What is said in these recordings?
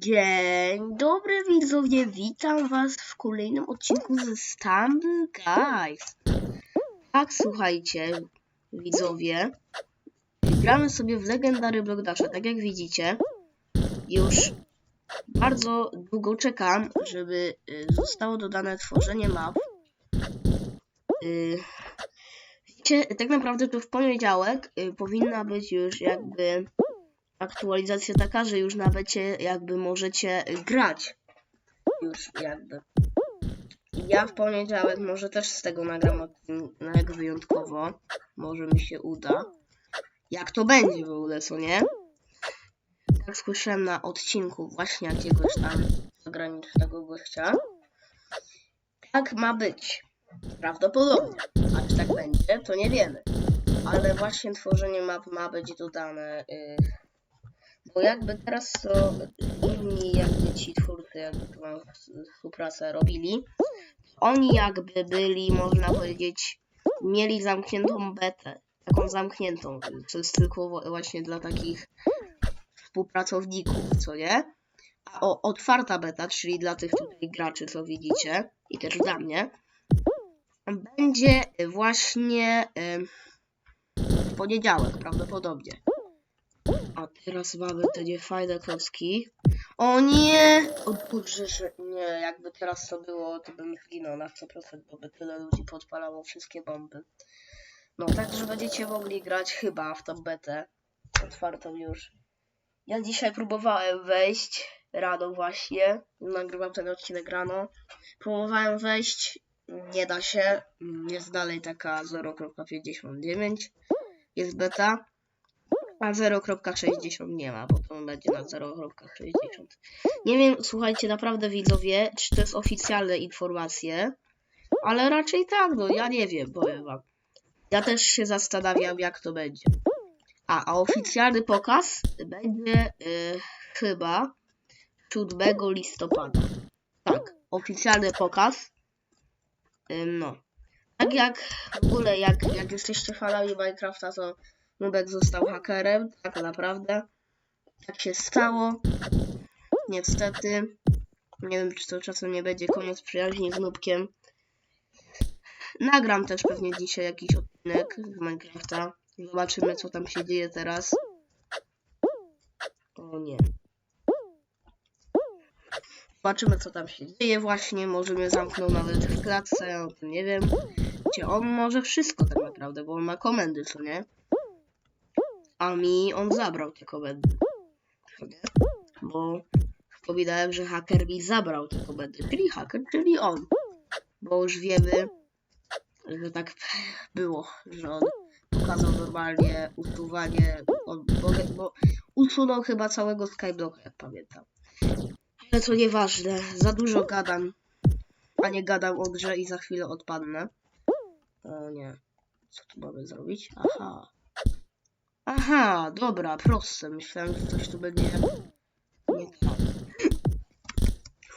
Dzień dobry widzowie, witam was w kolejnym odcinku ze Stumble Guys. Tak, słuchajcie, widzowie, gramy sobie w Legendary Block tak jak widzicie. Już bardzo długo czekam, żeby y, zostało dodane tworzenie map. Y, Wiecie, tak naprawdę to w poniedziałek y, powinna być już jakby aktualizacja taka, że już nawet jakby możecie grać. Już jakby. Ja w poniedziałek może też z tego nagram odcinek wyjątkowo. Może mi się uda. Jak to będzie w ogóle, co nie? Tak słyszałem na odcinku właśnie jakiegoś tam zagranicznego gościa. Tak ma być. Prawdopodobnie. A czy tak będzie, to nie wiemy. Ale właśnie tworzenie map ma być dodane. Yy, bo jakby teraz to inni jakby ci twórcy jakby tą współpracę robili, oni jakby byli, można powiedzieć, mieli zamkniętą betę, taką zamkniętą, co jest tylko właśnie dla takich współpracowników, co nie? A o, otwarta beta, czyli dla tych tutaj graczy, co widzicie, i też dla mnie, będzie właśnie w poniedziałek prawdopodobnie. A teraz mamy te niefajne klocki. O nie! O kurczę, że nie, jakby teraz to było, to bym zginął na 100%, bo by tyle ludzi podpalało wszystkie bomby. No, także będziecie mogli grać chyba w tą betę otwartą już. Ja dzisiaj próbowałem wejść rano właśnie, nagrywam ten odcinek rano. Próbowałem wejść, nie da się, jest dalej taka 0.59, jest beta. A 0.60 nie ma, bo to będzie na 0.60. Nie wiem, słuchajcie, naprawdę widzowie, czy to jest oficjalne informacje, ale raczej tak, no ja nie wiem, powiem wam. Ja też się zastanawiam, jak to będzie. A, a oficjalny pokaz będzie y, chyba 7 listopada. Tak, oficjalny pokaz. Y, no. Tak jak w ogóle, jak, jak jesteście fanami Minecrafta, to Nubek został hakerem, tak naprawdę. Tak się stało. Niestety. Nie wiem, czy to czasem nie będzie koniec przyjaźni z Nubkiem. Nagram też pewnie dzisiaj jakiś odcinek z Minecrafta. Zobaczymy, co tam się dzieje teraz. O nie. Zobaczymy, co tam się dzieje właśnie. Może mnie zamknął nawet w klatce, nie wiem. Gdzie on może wszystko tak naprawdę, bo on ma komendy, co nie? A mi on zabrał te komendy. Co? Bo wspominałem, że haker mi zabrał te komendy, czyli haker, czyli on. Bo już wiemy, że tak było, że on pokazał normalnie usuwanie, on, bo, bo usunął chyba całego skyblocka, jak pamiętam. Ale to nieważne, za dużo gadam, a nie gadam o grze i za chwilę odpadnę. O nie, co tu mamy zrobić? Aha. Aha, dobra, proste. Myślałem, że coś tu będzie nie tak.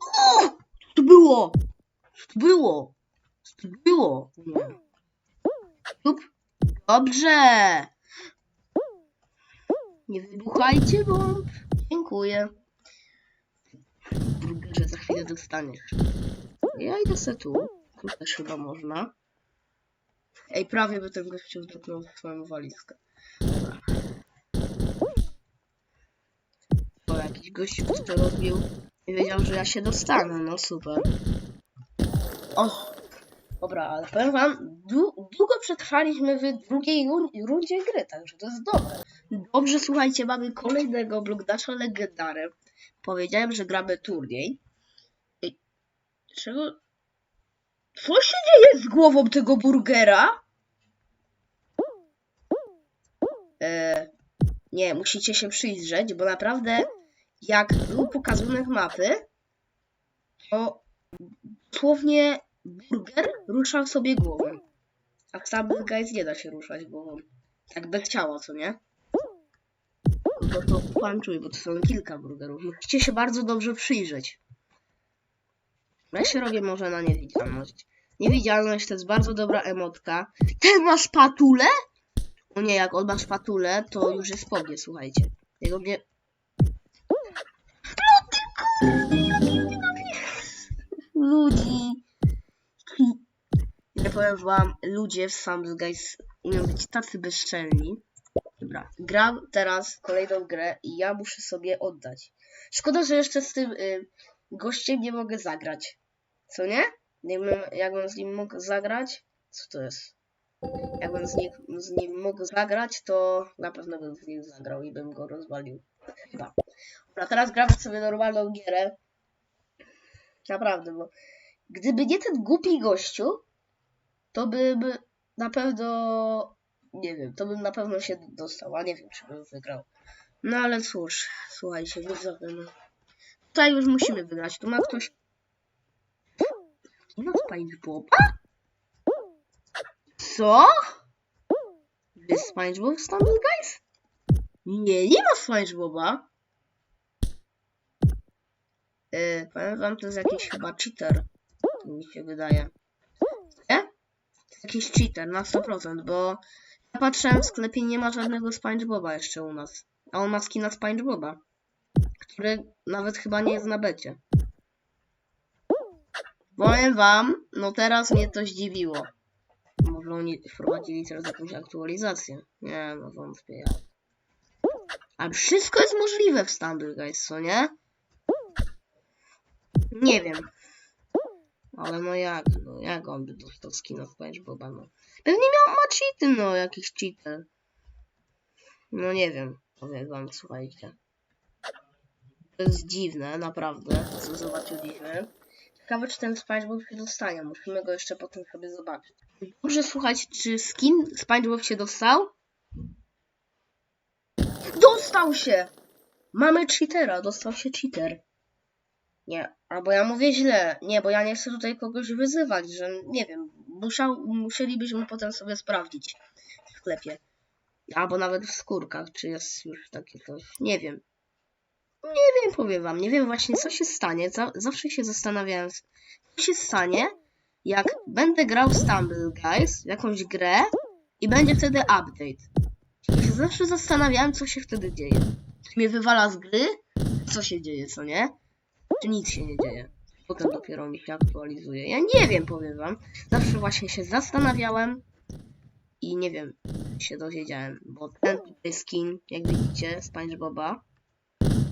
O! Co to było? Co to było? Co to było? Tup. Dobrze. Nie wybuchajcie bomb. Dziękuję. Burgerze za chwilę dostaniesz. Ja idę se tu. Tu też chyba można. Ej, prawie by ten gościu zdepnął swoją walizkę. Bo jakiś gościu to robił i wiedział, że ja się dostanę, no super. Och, dobra, ale powiem wam, dłu- długo przetrwaliśmy w drugiej run- rundzie gry, także to jest dobre. Dobrze, słuchajcie, mamy kolejnego blokdacza legendarem. Powiedziałem, że gramy turniej. Ej, czego... Co się dzieje z głową tego burgera? Nie, musicie się przyjrzeć, bo naprawdę jak był pokazunek mapy, to dosłownie burger ruszał sobie głową. A w Stumble Guys nie da się ruszać głową. Tak bez ciała, co nie? No to panczuj, bo to są kilka burgerów. Musicie się bardzo dobrze przyjrzeć. Ja się robię może na niewidzialność. Niewidzialność to jest bardzo dobra emotka. Ten ma szpatulę? O nie, jak on ma szpatulę, to już jest po mnie, słuchajcie. Jego mnie... No ty Ludzi. Nie powiem wam, ludzie w Sam's Guys umieją być tacy bezczelni. Dobra, gram teraz kolejną grę i ja muszę sobie oddać. Szkoda, że jeszcze z tym y, gościem nie mogę zagrać. Co nie? Jakbym, jakbym z nim mógł zagrać, co to jest? Jakbym z nim, z nim mógł zagrać, to na pewno bym z nim zagrał i bym go rozwalił. Chyba. Teraz gramy sobie normalną gierę. Naprawdę, bo gdyby nie ten głupi gościu, to bym na pewno, nie wiem, to bym na pewno się dostał, a nie wiem, czy bym wygrał. No ale cóż, słuchajcie, widzowie, no. Tutaj już musimy wygrać. Tu ma ktoś... Nie ma SpongeBoba? Co? Jest SpongeBob Stumble Guys? Nie, nie ma SpongeBoba. Yy, powiem wam, to jest jakiś chyba cheater. Mi się wydaje. Nie? To jest jakiś cheater na 100%, bo ja patrzyłem w sklepie nie ma żadnego SpongeBoba jeszcze u nas. A on ma skina SpongeBoba, który nawet chyba nie jest na becie. Powiem wam, no teraz mnie to zdziwiło. Może oni wprowadzili teraz jakąś aktualizację. Nie, no wątpię ja. Ale wszystko jest możliwe w Stumble Guys, co nie? Nie wiem. Ale no jak, no jak on by dostał skina SpongeBoba, no. Pewnie miał, ma cheaty, no, jakiś cheater. No nie wiem, powiem wam, słuchajcie. To jest dziwne, naprawdę, co zobaczyliśmy. Ciekawe, czy ten SpongeBob się dostanie. Musimy go jeszcze potem sobie zobaczyć. Dobrze, słuchajcie, czy skin SpongeBob się dostał? Dostał się! Mamy cheatera, dostał się cheater. Nie, albo ja mówię źle. Nie, bo ja nie chcę tutaj kogoś wyzywać, że nie wiem. Musiał, musielibyśmy potem sobie sprawdzić w sklepie. Albo nawet w skórkach, czy jest już takie coś. Nie wiem. Nie wiem, powiem wam. Nie wiem właśnie, co się stanie. Za, zawsze się zastanawiałem, co się stanie, jak będę grał w Stumble Guys, w jakąś grę i będzie wtedy update. I się zawsze zastanawiałem, co się wtedy dzieje. Czy mnie wywala z gry? Co się dzieje, co nie? Czy nic się nie dzieje? Potem dopiero mi się aktualizuje. Ja nie wiem, powiem wam. Zawsze właśnie się zastanawiałem i nie wiem, się dowiedziałem, bo ten tutaj skin, jak widzicie, SpongeBoba,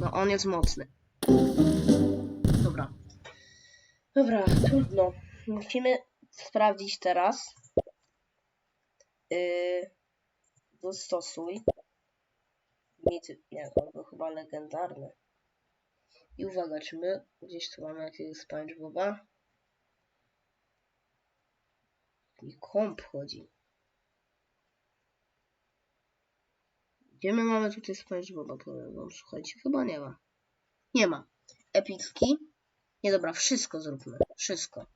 no on jest mocny. Dobra. Dobra, trudno. Musimy sprawdzić teraz. Yy, dostosuj. Mity, nie, on był chyba legendarny. I uwaga, czy my gdzieś tu mamy jakiegoś SpongeBoba? I komp chodzi. Gdzie my mamy tutaj SpongeBoba, powiem wam, słuchajcie, chyba nie ma. Nie ma. Epicki? Nie dobra, wszystko zróbmy. Wszystko.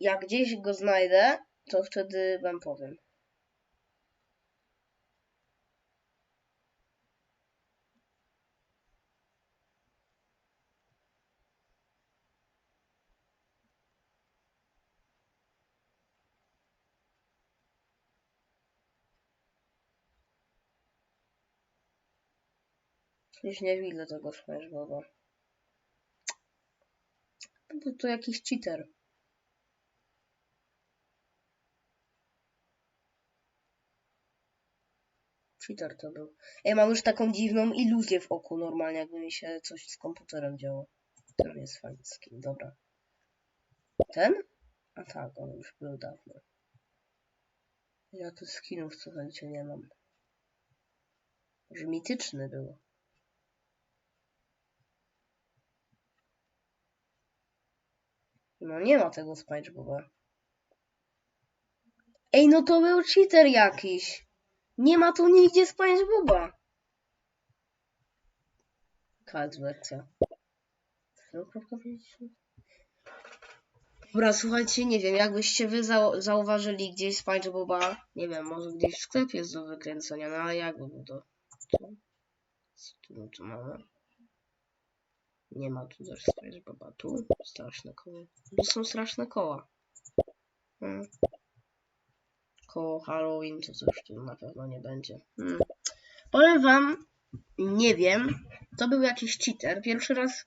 Jak gdzieś go znajdę, to wtedy wam powiem. Już nie widzę tego SpongeBoba. To, to jakiś cheater. Cheater to był. Ja mam już taką dziwną iluzję w oku normalnie, jakby mi się coś z komputerem działo. Ten jest fajny skin, dobra. Ten? A tak, on już był dawno. Ja tu skinów słuchajcie nie mam. Może mityczny był. No nie ma tego SpongeBoba. Ej, no to był cheater jakiś. Nie ma tu nigdzie SpongeBoba. Wersja? Dobra, słuchajcie, nie wiem, jakbyście wy zau zauważyli gdzieś SpongeBoba, nie wiem, może gdzieś w sklepie jest do wykręcenia, no ale jakby to... Co tu, tu mamy? Nie ma tu też SpongeBoba. Tu straszne koło. Tu są straszne koła. Hmm. Koło Halloween to coś tu na pewno nie będzie. Hmm. Powiem wam, nie wiem. To był jakiś cheater. Pierwszy raz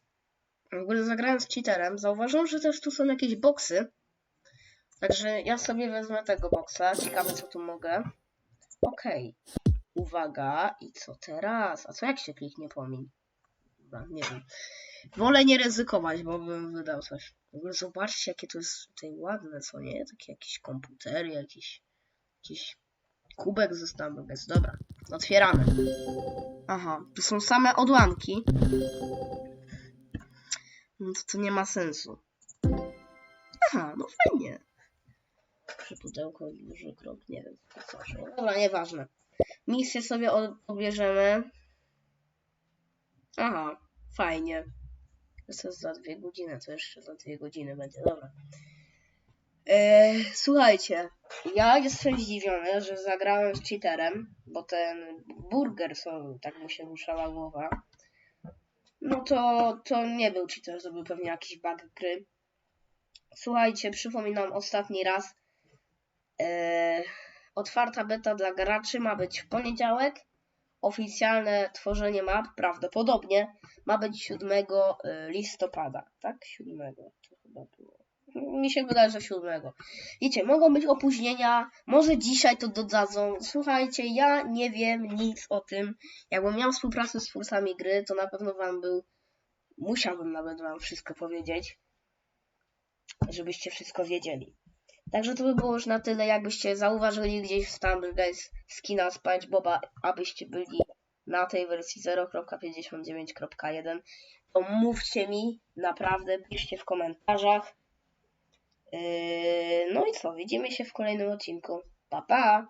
W ogóle zagrałem z cheaterem. Zauważyłem, że też tu są jakieś boksy. Także ja sobie wezmę tego boksa. Ciekawe, co tu mogę. Okej. Uwaga. I co teraz? A co jak się kliknie pomin? Dobra, nie wiem. Wolę nie ryzykować, bo bym wydał coś. W ogóle zobaczcie, jakie to jest tutaj ładne, co nie? Takie jakieś komputery, jakiś, jakiś kubek ze Stambugas. Dobra, otwieramy. Aha, tu są same odłamki. No to, to nie ma sensu. Aha, no fajnie. Duże pudełko duży krok, nie wiem. co to znaczy. Dobra, nieważne. Misję sobie od- odbierzemy. Aha, fajnie. To jest za dwie godziny, to jeszcze za dwie godziny będzie, dobra. Eee, słuchajcie, ja jestem zdziwiony, że zagrałem z cheaterem, bo ten burger, co tak mu się ruszała głowa, no to, to nie był cheater, to był pewnie jakiś bug gry. Słuchajcie, przypominam ostatni raz, eee, otwarta beta dla graczy ma być w poniedziałek, oficjalne tworzenie map prawdopodobnie ma być 7 y, listopada, tak? 7 to chyba było. Mi się wydaje, że 7. Wiecie, mogą być opóźnienia, może dzisiaj to dodadzą. Słuchajcie, ja nie wiem nic o tym. Jakbym miał współpracę z twórcami gry, to na pewno wam był. Musiałbym nawet wam wszystko powiedzieć, żebyście wszystko wiedzieli. Także to by było już na tyle. Jakbyście zauważyli gdzieś w Stumble Guys skina SpongeBoba, abyście byli na tej wersji 0.59.1, to mówcie mi, naprawdę, piszcie w komentarzach. Yy, no i co, widzimy się w kolejnym odcinku. Pa, pa!